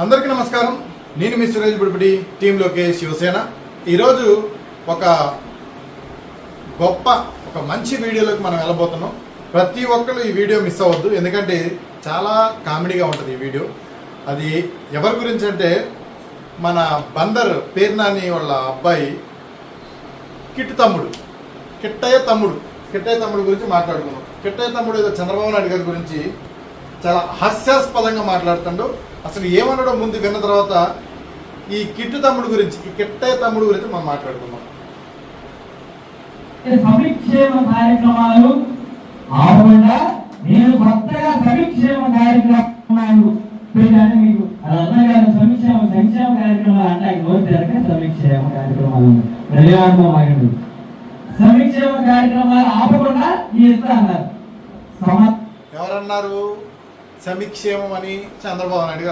అందరికీ నమస్కారం. నేను మీ సురేష్ బుడిపిడి టీంలోకి శివసేన. ఈరోజు ఒక గొప్ప ఒక మంచి వీడియోలోకి మనం వెళ్ళబోతున్నాం. ప్రతి ఒక్కరు ఈ వీడియో మిస్ అవ్వద్దు. ఎందుకంటే చాలా కామెడీగా ఉంటుంది ఈ వీడియో. అది ఎవరి గురించి అంటే మన బందర్ పేర్నాని వాళ్ళ అబ్బాయి కిట్టు తమ్ముడు. కిట్టయ్య తమ్ముడు. కిట్టయ్య తమ్ముడు గురించి మాట్లాడుకున్నాం కిట్టయ్య తమ్ముడు ఏదో చంద్రబాబు నాయుడు గారి గురించి చాలా హాస్యాస్పదంగా మాట్లాడుతుండు. అసలు ఏమన్నాడో ముందు విన్న తర్వాత ఈ కిట్టు తమ్ముడు గురించి ఈ కిట్టయ్య తమ్ముడు గురించి మనం మాట్లాడుకుందాం. సంక్షేమ కార్యక్రమాలు ఆపకుండా నేను కొత్తగా సంక్షేమ కార్యక్రమాలు పెట్టాను మీకు. అర్థం కాదు సంక్షేమ కార్యక్రమాలు అంటే నోరు తెరక సంక్షేమ కార్యక్రమాలు ప్రజాత్మ ఆగండి సంక్షేమ కార్యక్రమాలు ఆపకుండా ఈ ఇస్తా అన్నారు. సమ ఎవరన్నారు? సమిక్షేమం అని చంద్రబాబు నాయుడు గారు